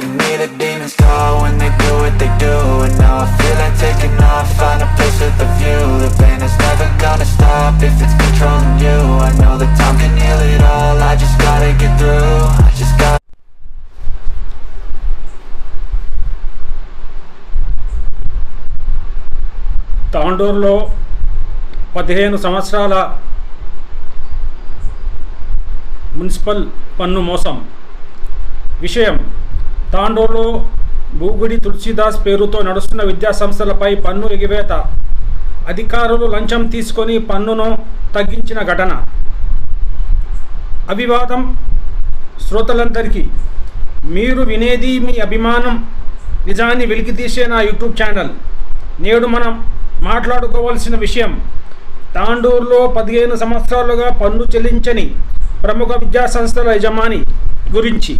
Can hear the demons call when they do what they do And now I feel like taking off, find a place with a view The pain is never gonna stop if it's controlling you I know that time can heal it all, I just gotta get through I just gotta తాండూరులో పదిహేను సంవత్సరాల municipal పన్ను మోసం విషయం తాండూరులో భూగుడి తులసిదాస్ పేరుతో నడుస్తున్న విద్యాసంస్థలపై పన్ను ఎగివేత. అధికారులు లంచం తీసుకొని పన్నును తగ్గించిన ఘటన. అభివాదం శ్రోతలందరికీ. మీరు వినేది మీ అభిమానం. నిజాన్ని వెలికితీసే నా యూట్యూబ్ ఛానల్. నేడు మనం మాట్లాడుకోవాల్సిన విషయం. తాండూరులో పదిహేను సంవత్సరాలుగా పన్ను చెల్లించని ప్రముఖ విద్యా సంస్థల యజమాని గురించి.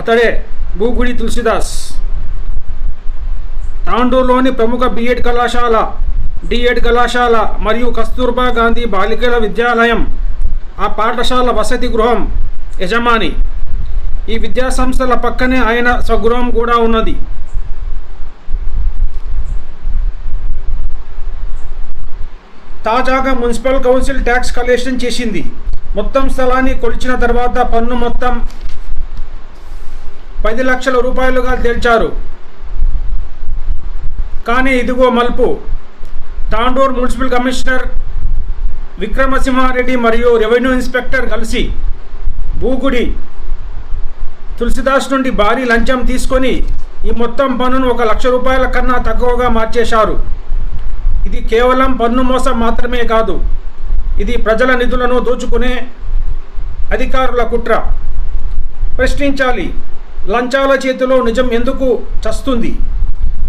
అతడే భూగుడి తులసిదాస్. తాండూరులోని ప్రముఖ బిఎడ్ కళాశాల డిఎడ్ కళాశాల మరియు కస్తూర్బా గాంధీ బాలికల విద్యాలయం ఆ పాఠశాల వసతి గృహం యజమాని. ఈ విద్యా సంస్థల పక్కనే ఆయన స్వగృహం కూడా ఉన్నది. తాజాగా మున్సిపల్ కౌన్సిల్ ట్యాక్స్ కలెక్షన్ చేసింది. మొత్తం స్థలాన్ని కొలిచిన తర్వాత పన్ను మొత్తం పది లక్షల రూపాయలుగా తేల్చారు. కానీ ఇదిగో మలుపు. తాండూరు మున్సిపల్ కమిషనర్ విక్రమసింహారెడ్డి మరియు రెవెన్యూ ఇన్స్పెక్టర్ కలిసి భూగుడి తులసిదాస్ నుండి భారీ లంచం తీసుకొని ఈ మొత్తం పన్నును ఒక లక్ష రూపాయల కన్నా తక్కువగా మార్చేశారు. ఇది కేవలం పన్ను మోసం మాత్రమే కాదు. ఇది ప్రజల నిధులను దోచుకునే అధికారుల కుట్ర. ప్రశ్నించాలి లంచాల చేతిలో నిజం ఎందుకు చస్తుంది?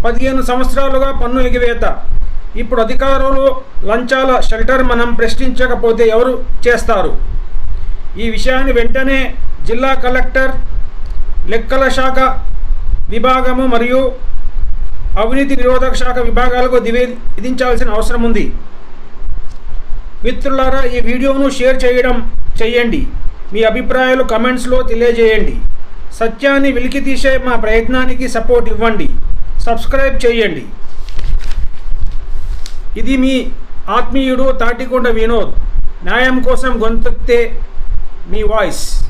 పదిహేను సంవత్సరాలుగా పన్ను ఎగివేత. ఇప్పుడు అధికారులు లంచాల షెల్టర్ మనం ప్రశ్నించకపోతే ఎవరు చేస్తారు? ఈ విషయాన్ని వెంటనే జిల్లా కలెక్టర్ లెక్కల శాఖ విభాగము మరియు అవినీతి నిరోధక శాఖ విభాగాలకు దివే విధించాల్సిన అవసరం ఉంది. మిత్రులారా ఈ వీడియోను షేర్ చేయడం చేయండి. మీ అభిప్రాయాలు కమెంట్స్లో తెలియజేయండి. సత్యాన్ని వెలికి తీసే మా ప్రయత్నానికి సపోర్ట్ ఇవ్వండి. సబ్స్క్రైబ్ చేయండి. ఇది మీ ఆత్మీయుడు తాటికొండ వినోద్. న్యాయం కోసం గొంతెత్తే మీ వాయిస్